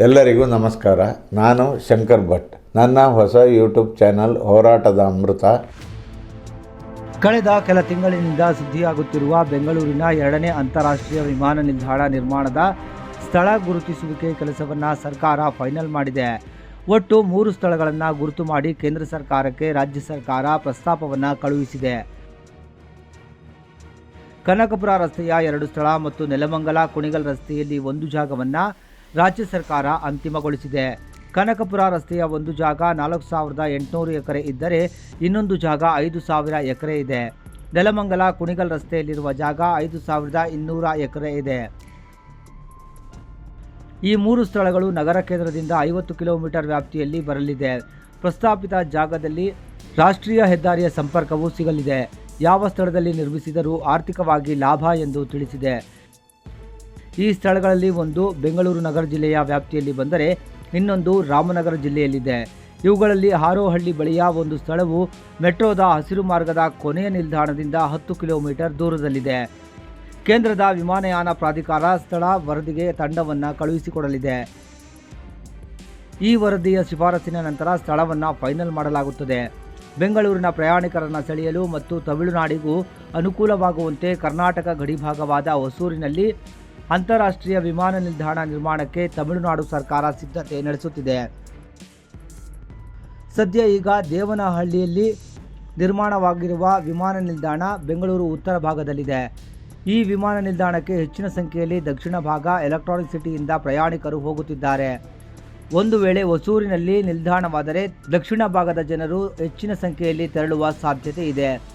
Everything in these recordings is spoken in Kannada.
ಎಲ್ಲರಿಗೂ ನಮಸ್ಕಾರ. ನಾನು ಶಂಕರ್ ಭಟ್. ನನ್ನ ಹೊಸ ಯೂಟ್ಯೂಬ್ ಚಾನಲ್ ಹೋರಾಟದ ಅಮೃತ. ಕಳೆದ ಕೆಲ ತಿಂಗಳಿನಿಂದ ಸುದ್ದಿಯಾಗುತ್ತಿರುವ ಬೆಂಗಳೂರಿನ ಎರಡನೇ ಅಂತಾರಾಷ್ಟ್ರೀಯ ವಿಮಾನ ನಿಲ್ದಾಣ ನಿರ್ಮಾಣದ ಸ್ಥಳ ಗುರುತಿಸುವಿಕೆ ಕೆಲಸವನ್ನು ಸರ್ಕಾರ ಫೈನಲ್ ಮಾಡಿದೆ. ಒಟ್ಟು ಮೂರು ಸ್ಥಳಗಳನ್ನು ಗುರುತು ಮಾಡಿ ಕೇಂದ್ರ ಸರ್ಕಾರಕ್ಕೆ ರಾಜ್ಯ ಸರ್ಕಾರ ಪ್ರಸ್ತಾಪವನ್ನು ಕಳುಹಿಸಿದೆ. ಕನಕಪುರ ರಸ್ತೆಯ ಎರಡು ಸ್ಥಳ ಮತ್ತು ನೆಲಮಂಗಲ ಕುಣಿಗಲ್ ರಸ್ತೆಯಲ್ಲಿ ಒಂದು ಜಾಗವನ್ನು ರಾಜ್ಯ ಸರ್ಕಾರ ಅಂತಿಮಗೊಳಿಸಿದೆ. ಕನಕಪುರ ರಸ್ತೆಯ ಒಂದು ಜಾಗ ನಾಲ್ಕು ಸಾವಿರದ ಎಂಟುನೂರು ಎಕರೆ ಇದ್ದರೆ ಇನ್ನೊಂದು ಜಾಗ ಐದು ಸಾವಿರ ಎಕರೆ ಇದೆ. ನೆಲಮಂಗಲ ಕುಣಿಗಲ್ ರಸ್ತೆಯಲ್ಲಿರುವ ಜಾಗ ಐದು ಸಾವಿರದ ಇನ್ನೂರ ಎಕರೆ ಇದೆ. ಈ ಮೂರು ಸ್ಥಳಗಳು ನಗರ ಕೇಂದ್ರದಿಂದ ಐವತ್ತು ಕಿಲೋಮೀಟರ್ ವ್ಯಾಪ್ತಿಯಲ್ಲಿ ಬರಲಿದೆ. ಪ್ರಸ್ತಾಪಿತ ಜಾಗದಲ್ಲಿ ರಾಷ್ಟ್ರೀಯ ಹೆದ್ದಾರಿಯ ಸಂಪರ್ಕವೂ ಸಿಗಲಿದೆ. ಯಾವ ಸ್ಥಳದಲ್ಲಿ ನಿರ್ಮಿಸಿದರೂ ಆರ್ಥಿಕವಾಗಿ ಲಾಭ ಎಂದು ತಿಳಿಸಿದೆ. ಈ ಸ್ಥಳಗಳಲ್ಲಿ ಒಂದು ಬೆಂಗಳೂರು ನಗರ ಜಿಲ್ಲೆಯ ವ್ಯಾಪ್ತಿಯಲ್ಲಿ ಬಂದರೆ ಇನ್ನೊಂದು ರಾಮನಗರ ಜಿಲ್ಲೆಯಲ್ಲಿದೆ. ಇವುಗಳಲ್ಲಿ ಹಾರೋಹಳ್ಳಿ ಬಳಿಯ ಒಂದು ಸ್ಥಳವು ಮೆಟ್ರೋದ ಹಸಿರು ಮಾರ್ಗದ ಕೊನೆಯ ನಿಲ್ದಾಣದಿಂದ ಹತ್ತು ಕಿಲೋಮೀಟರ್ ದೂರದಲ್ಲಿದೆ. ಕೇಂದ್ರದ ವಿಮಾನಯಾನ ಪ್ರಾಧಿಕಾರ ಸ್ಥಳ ವರದಿಗೆ ತಂಡವನ್ನು ಕಳುಹಿಸಿಕೊಡಲಿದೆ. ಈ ವರದಿಯ ಶಿಫಾರಸಿನ ನಂತರ ಸ್ಥಳವನ್ನು ಫೈನಲ್ ಮಾಡಲಾಗುತ್ತದೆ. ಬೆಂಗಳೂರಿನ ಪ್ರಯಾಣಿಕರನ್ನು ಸೆಳೆಯಲು ಮತ್ತು ತಮಿಳುನಾಡಿಗೂ ಅನುಕೂಲವಾಗುವಂತೆ ಕರ್ನಾಟಕ ಗಡಿಭಾಗವಾದ ಹೊಸೂರಿನಲ್ಲಿ ಅಂತಾರಾಷ್ಟ್ರೀಯ ವಿಮಾನ ನಿಲ್ದಾಣ ನಿರ್ಮಾಣಕ್ಕೆ ತಮಿಳುನಾಡು ಸರ್ಕಾರ ಸಿದ್ಧತೆ ನಡೆಸುತ್ತಿದೆ. ಸದ್ಯ ಈಗ ದೇವನಹಳ್ಳಿಯಲ್ಲಿ ನಿರ್ಮಾಣವಾಗಿರುವ ವಿಮಾನ ನಿಲ್ದಾಣ ಬೆಂಗಳೂರು ಉತ್ತರ ಭಾಗದಲ್ಲಿದೆ. ಈ ವಿಮಾನ ನಿಲ್ದಾಣಕ್ಕೆ ಹೆಚ್ಚಿನ ಸಂಖ್ಯೆಯಲ್ಲಿ ದಕ್ಷಿಣ ಭಾಗ ಎಲೆಕ್ಟ್ರಾನಿಕ್ ಸಿಟಿಯಿಂದ ಪ್ರಯಾಣಿಕರು ಹೋಗುತ್ತಿದ್ದಾರೆ. ಒಂದು ವೇಳೆ ಹೊಸೂರಿನಲ್ಲಿ ನಿಲ್ದಾಣವಾದರೆ ದಕ್ಷಿಣ ಭಾಗದ ಜನರು ಹೆಚ್ಚಿನ ಸಂಖ್ಯೆಯಲ್ಲಿ ತೆರಳುವ ಸಾಧ್ಯತೆ ಇದೆ.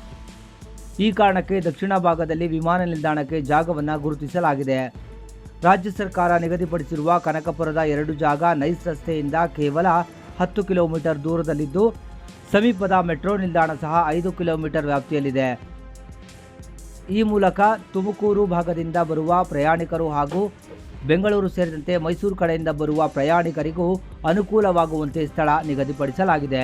ಈ ಕಾರಣಕ್ಕೆ ದಕ್ಷಿಣ ಭಾಗದಲ್ಲಿ ವಿಮಾನ ನಿಲ್ದಾಣಕ್ಕೆ ಜಾಗವನ್ನು ಗುರುತಿಸಲಾಗಿದೆ. ರಾಜ್ಯ ಸರ್ಕಾರ ನಿಗದಿಪಡಿಸಿರುವ ಕನಕಪುರದ ಎರಡು ಜಾಗ ನೈಸ್ ರಸ್ತೆಯಿಂದ ಕೇವಲ ಹತ್ತು ಕಿಲೋಮೀಟರ್ ದೂರದಲ್ಲಿದ್ದು, ಸಮೀಪದ ಮೆಟ್ರೋ ನಿಲ್ದಾಣ ಸಹ ಐದು ಕಿಲೋಮೀಟರ್ ವ್ಯಾಪ್ತಿಯಲ್ಲಿದೆ. ಈ ಮೂಲಕ ತುಮಕೂರು ಭಾಗದಿಂದ ಬರುವ ಪ್ರಯಾಣಿಕರು ಹಾಗೂ ಬೆಂಗಳೂರು ಸೇರಿದಂತೆ ಮೈಸೂರು ಕಡೆಯಿಂದ ಬರುವ ಪ್ರಯಾಣಿಕರಿಗೂ ಅನುಕೂಲವಾಗುವಂತೆ ಸ್ಥಳ ನಿಗದಿಪಡಿಸಲಾಗಿದೆ.